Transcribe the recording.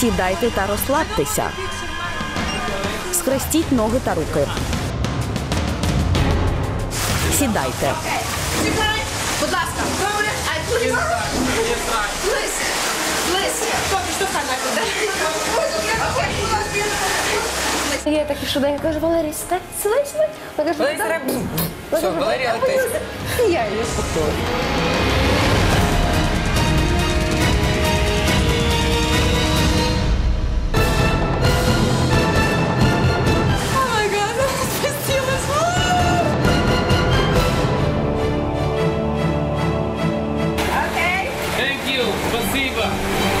Сідайте та розслабтеся. Схрестіть ноги та руки. Сідайте. Сідай, будь ласка. Я так ішла, я кажу, Валерій, сідай. Вона каже, Валерій, «Да». Все, Валерія летить. Я її спокою. Brasil, Vaziva!